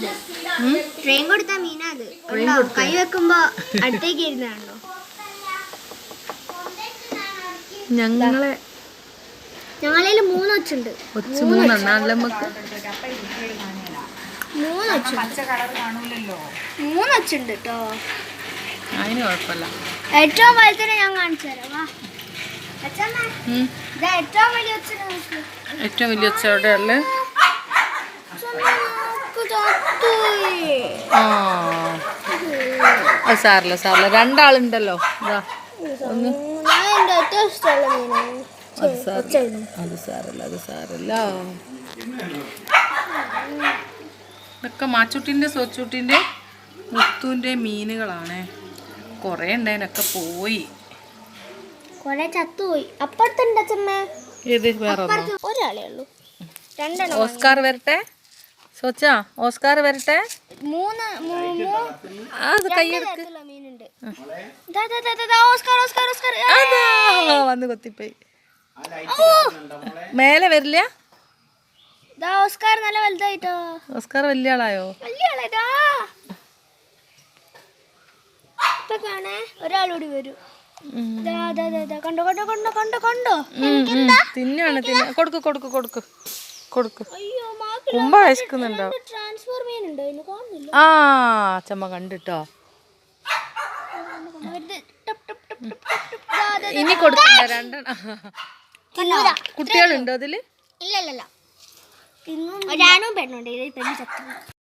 അത് ട്രെയിൻ കൊടുത്ത മീനാ അത് കൈ വെക്കുമ്പോ അടുത്തേക്ക് ഇരുന്നാണല്ലോ ഞങ്ങളെ ഞങ്ങളിൽ മൂന്ന് ഒച്ചുണ്ട് മൂന്ന് ഒച്ചുണ്ട് കേട്ടോ ഏറ്റവും വലുതിനെ ഞാൻ കാണിച്ചു തരാം. ഏറ്റവും വലിയ ഒച്ചിനെ നോക്ക്. ആ. അത് സാറില്ല സാറില്ല. രണ്ടാളുണ്ടല്ലോ. ഇതാ ഒന്ന്. അത് സാറില്ല അത് സാറില്ല അത് സാറില്ല. ഇതൊക്കെ മാച്ചൂട്ടിന്റെ സോച്ചൂട്ടിന്റെ മുത്തുവിന്റെ മീനുകളാണ്. കുറേ ഉണ്ടായതിനൊക്കെ പോയി. കൊറേ ചത്തുപോയി. അപ്പുറത്തുണ്ട് അച്ഛമ്മ. ഏത് വേറെ ഒരാളേ ഉള്ളൂ. ഓസ്കാർ വരട്ടെ? സോച്ചാ ഓസ്കാർ വരട്ടെ. മൂന്ന് അത് കൈയെടുക്ക്. വന്ന് കൊത്തിപ്പോയി. മേലെ വരില്ല? ഓസ്കാർ നല്ല വലുതായിട്ടോ. ഓസ്കാർ വലിയ ആളായോ? ഒരാളൂടി വരും. കണ്ടോ കണ്ടോ കണ്ടോ കണ്ടോ കണ്ടോ? ഉം, ഉം. തിന്നാണ് തിന്ന. കൊടുക്ക് കൊടുക്ക് കൊടുക്ക്. കൊടുക്ക്. അയ്യോ കുമ്പ വിശക്കുന്നുണ്ടോ ഉണ്ടോ ഇന്ന് കാണുന്നില്ല. ആ ചമ്മ കണ്ടിട്ടോ. ഇനി കൊടുക്കണ്ട രണ്ടെണ്ണം. കുട്ടികളുണ്ടോ അതിൽ? ഇല്ല ഇല്ല ഇല്ല. ഒരാണും പെണ്ണുണ്ട്. ഇതിൽ പെണ്ണ് ചത്തു